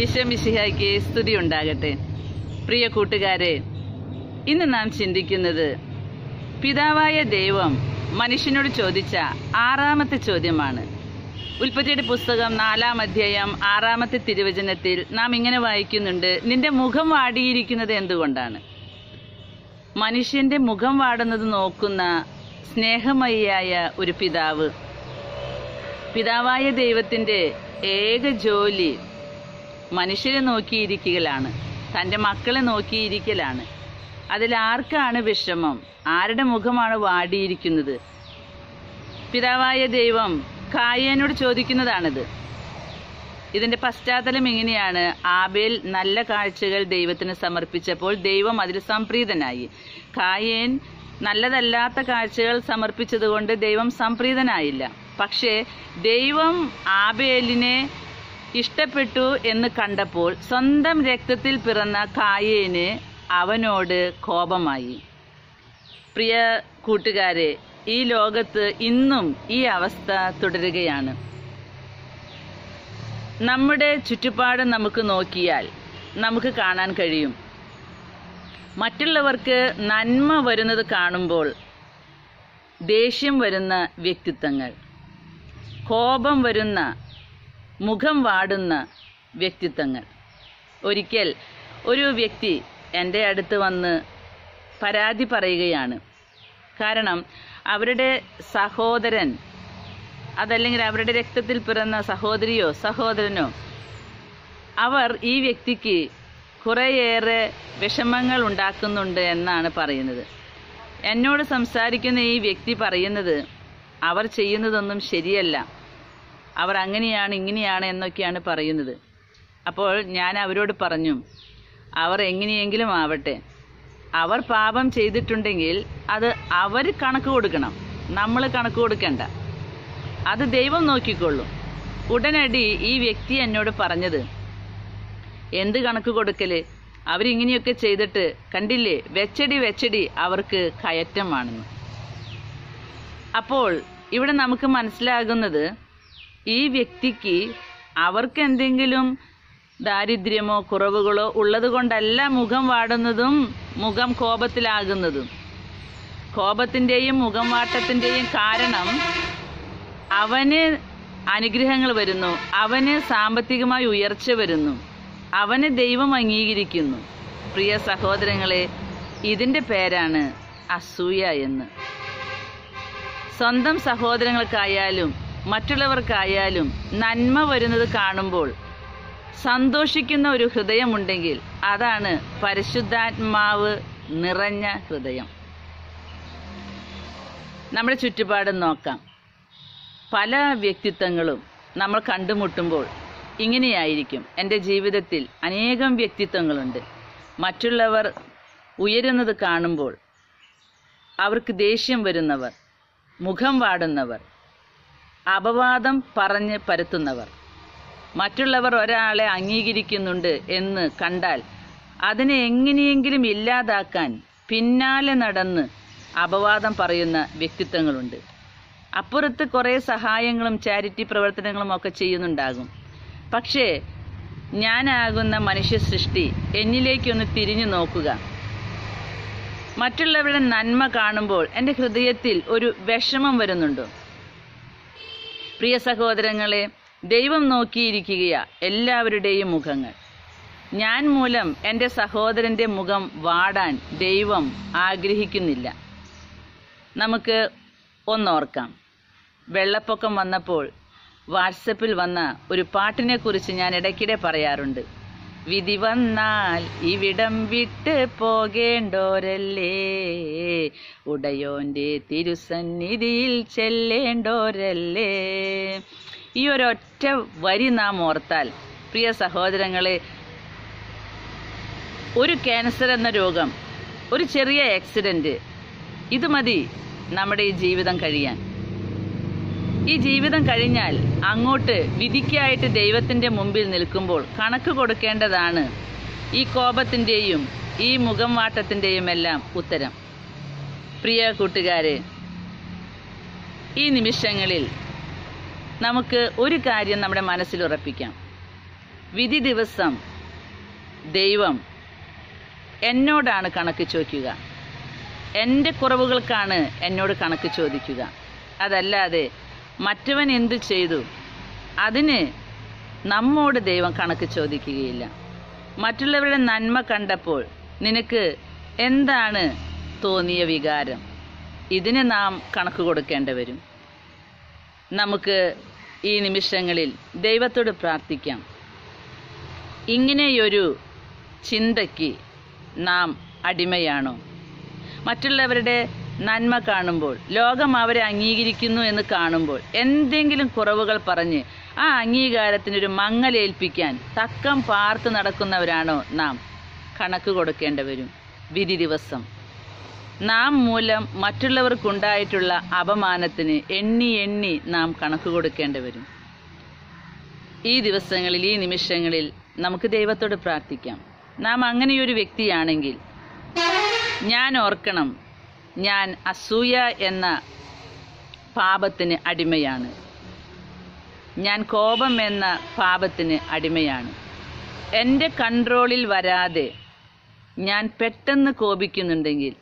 ഈശോ മിശിഹായ്ക്ക് സ്തുതി ഉണ്ടാകട്ടെ. പ്രിയ കൂട്ടുകാരെ ഇന്ന് നാം ചിന്തിക്കുന്നത് പിതാവായ ദൈവം മനുഷ്യനോട് ചോദിച്ച ആറാമത്തെ ചോദ്യമാണ്. ഉൽപ്പത്തിയുടെ പുസ്തകം നാലാം അധ്യായം ആറാമത്തെ തിരുവചനത്തിൽ നാം ഇങ്ങനെ വായിക്കുന്നുണ്ട് നിന്റെ മുഖം വാടിയിരിക്കുന്നത് എന്തുകൊണ്ടാണ്? മനുഷ്യന്റെ മുഖം വാടുന്നത് നോക്കുന്ന സ്നേഹമയിയായ ഒരു പിതാവ്. പിതാവായ ദൈവത്തിന്റെ ഏക ജോലി മനുഷ്യരെ നോക്കിയിരിക്കലാണ്. തന്റെ മക്കളെ നോക്കിയിരിക്കലാണ്. അതിൽ ആർക്കാണ് വിഷമം? ആരുടെ മുഖമാണ് വാടിയിരിക്കുന്നത്? പിതാവായ ദൈവം കായേനോട് ചോദിക്കുന്നതാണിത്. ഇതിന്റെ പശ്ചാത്തലം ഇങ്ങനെയാണ്. ആബേൽ നല്ല കാഴ്ചകൾ ദൈവത്തിന് സമർപ്പിച്ചപ്പോൾ ദൈവം അതിൽ സംപ്രീതനായി. കായേൻ നല്ലതല്ലാത്ത കാഴ്ചകൾ സമർപ്പിച്ചതുകൊണ്ട് ദൈവം സംപ്രീതനായില്ല. പക്ഷേ ദൈവം ആബേലിനെ ഇഷ്ടപ്പെട്ടു എന്ന് കണ്ടപ്പോൾ സ്വന്തം രക്തത്തിൽ പിറന്ന കായേന് അവനോട് കോപമായി. പ്രിയ കൂട്ടുകാരെ ഈ ലോകത്ത് ഇന്നും ഈ അവസ്ഥ തുടരുകയാണ്. നമ്മുടെ ചുറ്റുപാട് നമുക്ക് നോക്കിയാൽ നമുക്ക് കാണാൻ കഴിയും. മറ്റുള്ളവർക്ക് നന്മ വരുന്നത് കാണുമ്പോൾ ദേഷ്യം വരുന്ന വ്യക്തിത്വങ്ങൾ കോപം വരുന്ന മുഖം വാടുന്ന വ്യക്തിത്വങ്ങൾ. ഒരിക്കൽ ഒരു വ്യക്തി എന്റെ അടുത്ത് വന്ന് പരാതി പറയുകയാണ്. കാരണം അവരുടെ സഹോദരൻ അതല്ലെങ്കിൽ അവരുടെ രക്തത്തിൽ പിറന്ന സഹോദരിയോ സഹോദരനോ അവർ ഈ വ്യക്തിക്ക് കുറേയേറെ വിഷമങ്ങൾ ഉണ്ടാക്കുന്നുണ്ട് എന്നാണ് പറയുന്നത്. എന്നോട് സംസാരിക്കുന്ന ഈ വ്യക്തി പറയുന്നത് അവർ ചെയ്യുന്നതൊന്നും ശരിയല്ല. അവർ അങ്ങനെയാണ് ഇങ്ങനെയാണ് എന്നൊക്കെയാണ് പറയുന്നത്. അപ്പോൾ ഞാൻ അവരോട് പറഞ്ഞു അവർ എങ്ങനെയെങ്കിലും ആവട്ടെ. അവർ പാപം ചെയ്തിട്ടുണ്ടെങ്കിൽ അത് അവർ കണക്ക് കൊടുക്കണം. നമ്മൾ കണക്ക് കൊടുക്കണ്ട. അത് ദൈവം നോക്കിക്കൊള്ളും. ഉടനടി ഈ വ്യക്തി എന്നോട് പറഞ്ഞത് എന്ത് കണക്ക് കൊടുക്കൽ? അവരിങ്ങനെയൊക്കെ ചെയ്തിട്ട് കണ്ടില്ലേ? വെച്ചടി വെച്ചടി അവർക്ക് കയറ്റമാണെന്ന് അപ്പോൾ ഇവിടെ നമുക്ക് മനസ്സിലാകുന്നത് ഈ വ്യക്തിക്ക് അവർക്ക് എന്തെങ്കിലും ദാരിദ്ര്യമോ കുറവുകളോ ഉള്ളത് കൊണ്ടല്ല മുഖം വാടുന്നതും മുഖം കോപത്തിലാകുന്നതും. കോപത്തിന്റെയും മുഖം വാട്ടത്തിന്റെയും കാരണം അവന് അനുഗ്രഹങ്ങൾ വരുന്നു അവന് സാമ്പത്തികമായി ഉയർച്ച വരുന്നു അവന് ദൈവം അംഗീകരിക്കുന്നു. പ്രിയ സഹോദരങ്ങളെ ഇതിന്റെ പേരാണ് അസൂയ എന്ന്. സ്വന്തം സഹോദരങ്ങൾക്കായാലും മറ്റുള്ളവർക്കായാലും നന്മ വരുന്നത് കാണുമ്പോൾ സന്തോഷിക്കുന്ന ഒരു ഹൃദയമുണ്ടെങ്കിൽ അതാണ് പരിശുദ്ധാത്മാവ് നിറഞ്ഞ ഹൃദയം. നമ്മുടെ ചുറ്റുപാടും നോക്കാം. പല വ്യക്തിത്വങ്ങളും നമ്മൾ കണ്ടുമുട്ടുമ്പോൾ ഇങ്ങനെയായിരിക്കും. എന്റെ ജീവിതത്തിൽ അനേകം വ്യക്തിത്വങ്ങളുണ്ട്. മറ്റുള്ളവർ ഉയരുന്നത് കാണുമ്പോൾ അവർക്ക് ദേഷ്യം വരുന്നവർ മുഖം വാടുന്നവർ അപവാദം പറഞ്ഞ് പരത്തുന്നവർ. മറ്റുള്ളവർ ഒരാളെ അംഗീകരിക്കുന്നുണ്ട് എന്ന് കണ്ടാൽ അതിനെ എങ്ങനെയെങ്കിലും ഇല്ലാതാക്കാൻ പിന്നാലെ നടന്ന് അപവാദം പറയുന്ന വ്യക്തിത്വങ്ങളുണ്ട്. അപ്പുറത്ത് കുറേ സഹായങ്ങളും ചാരിറ്റി പ്രവർത്തനങ്ങളും ഒക്കെ ചെയ്യുന്നുണ്ടാകും. പക്ഷേ ഞാനാകുന്ന മനുഷ്യ സൃഷ്ടി എന്നിലേക്കൊന്ന് തിരിഞ്ഞു നോക്കുക. മറ്റുള്ളവരുടെ നന്മ കാണുമ്പോൾ എന്റെ ഹൃദയത്തിൽ ഒരു വിഷമം വരുന്നുണ്ടോ? പ്രിയ സഹോദരങ്ങളെ ദൈവം നോക്കിയിരിക്കുകയാ എല്ലാവരുടെയും മുഖങ്ങൾ. ഞാൻ മൂലം എന്റെ സഹോദരന്റെ മുഖം വാടാൻ ദൈവം ആഗ്രഹിക്കുന്നില്ല. നമുക്ക് ഒന്നോർക്കാം. വെള്ളപ്പൊക്കം വന്നപ്പോൾ വാട്സപ്പിൽ വന്ന ഒരു പാട്ടിനെക്കുറിച്ച് ഞാൻ ഇടയ്ക്കിടെ പറയാറുണ്ട്. വിധി വന്നാൽ ഇവിടം വിട്ട് പോകേണ്ടോരല്ലേ? ഉടയോന്റെ തിരുസന്നിധിയിൽ ചെല്ലേണ്ടോരല്ലേ? ഈ ഒരൊറ്റ വരി നാം ഓർത്താൽ പ്രിയ സഹോദരങ്ങളെ ഒരു ക്യാൻസർ എന്ന രോഗം ഒരു ചെറിയ ആക്സിഡന്റ് ഇത് മതി നമ്മുടെ ഈ ജീവിതം കഴിയാൻ. ഈ ജീവിതം കഴിഞ്ഞാൽ അങ്ങോട്ട് വിധിക്കായിട്ട് ദൈവത്തിന്റെ മുമ്പിൽ നിൽക്കുമ്പോൾ കണക്ക് കൊടുക്കേണ്ടതാണ് ഈ കോപത്തിന്റെയും ഈ മുഖം വാട്ടത്തിന്റെയും എല്ലാം ഉത്തരം. പ്രിയ കൂട്ടുകാരെ ഈ നിമിഷങ്ങളിൽ നമുക്ക് ഒരു കാര്യം നമ്മുടെ മനസ്സിൽ ഉറപ്പിക്കാം. വിധി ദിവസം ദൈവം എന്നോടാണ് കണക്ക് ചോദിക്കുക. എന്റെ കുറവുകൾക്കാണ് എന്നോട് കണക്ക് ചോദിക്കുക. അതല്ലാതെ മറ്റവൻ എന്തു ചെയ്തു? അതിന് നമ്മോട് ദൈവം കണക്ക് ചോദിക്കുകയില്ല. മറ്റുള്ളവരുടെ നന്മ കണ്ടപ്പോൾ നിനക്ക് എന്താണ് തോന്നിയ വികാരം? ഇതിന് നാം കണക്ക് കൊടുക്കേണ്ടി വരും. നമുക്ക് ഈ നിമിഷങ്ങളിൽ ദൈവത്തോട് പ്രാർത്ഥിക്കാം. ഇങ്ങനെയൊരു ചിന്തയ്ക്ക് നാം അടിമയാണോ? മറ്റുള്ളവരുടെ നന്മ കാണുമ്പോൾ ലോകം അവരെ അംഗീകരിക്കുന്നു എന്ന് കാണുമ്പോൾ എന്തെങ്കിലും കുറവുകൾ പറഞ്ഞ് ആ അംഗീകാരത്തിനൊരു മങ്ങലേൽപ്പിക്കാൻ തക്കം പാർത്ത് നടക്കുന്നവരാണോ നാം? കണക്ക് കൊടുക്കേണ്ടി വരും വിധി ദിവസം. നാം മൂലം മറ്റുള്ളവർക്കുണ്ടായിട്ടുള്ള അപമാനത്തിന് എണ്ണി എണ്ണി നാം കണക്ക് കൊടുക്കേണ്ടി വരും ഈ ദിവസങ്ങളിൽ ഈ നിമിഷങ്ങളിൽ നമുക്ക് ദൈവത്തോട് പ്രാർത്ഥിക്കാം. നാം അങ്ങനെയൊരു വ്യക്തിയാണെങ്കിൽ ഞാൻ ഓർക്കണം ഞാൻ അസൂയ എന്ന പാപത്തിന് അടിമയാണ്. ഞാൻ കോപം എന്ന പാപത്തിന് അടിമയാണ്. എന്റെ കൺട്രോളിൽ വരാതെ ഞാൻ പെട്ടെന്ന് കോപിക്കുന്നുണ്ടെങ്കിൽ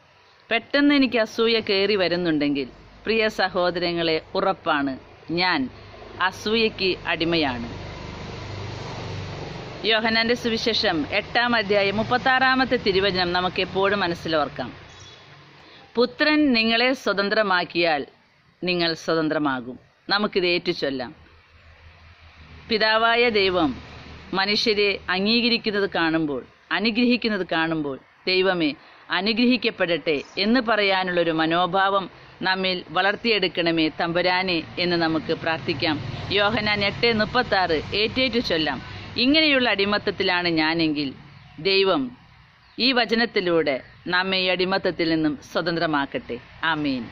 പെട്ടെന്ന് എനിക്ക് അസൂയ കയറി വരുന്നുണ്ടെങ്കിൽ പ്രിയ സഹോദരങ്ങളെ ഉറപ്പാണ് ഞാൻ അസൂയയ്ക്ക് അടിമയാണ്. യോഹനാന്റെ സുവിശേഷം എട്ടാം അധ്യായം മുപ്പത്താറാമത്തെ തിരുവചനം നമുക്ക് എപ്പോഴും മനസ്സിലോർക്കാം. പുത്രൻ നിങ്ങളെ സ്വതന്ത്രമാക്കിയാൽ നിങ്ങൾ സ്വതന്ത്രമാകും. നമുക്കിത് ഏറ്റുചൊല്ലാം. പിതാവായ ദൈവം മനുഷ്യരെ അംഗീകരിക്കുന്നത് കാണുമ്പോൾ അനുഗ്രഹിക്കുന്നത് കാണുമ്പോൾ ദൈവമേ അനുഗ്രഹിക്കപ്പെടട്ടെ എന്ന് പറയാനുള്ളൊരു മനോഭാവം നമ്മിൽ വളർത്തിയെടുക്കണമേ തമ്പുരാനെ എന്ന് നമുക്ക് പ്രാർത്ഥിക്കാം. യോഹനാൻ എട്ട് മുപ്പത്തി ആറ് ഏറ്റേറ്റു ചൊല്ലാം. ഇങ്ങനെയുള്ള അടിമത്തത്തിലാണ് ഞാനെങ്കിൽ ദൈവം ഈ വചനത്തിലൂടെ നമ്മെ ഈ അടിമത്തത്തിൽ നിന്നും സ്വതന്ത്രമാക്കട്ടെ. ആമീൻ.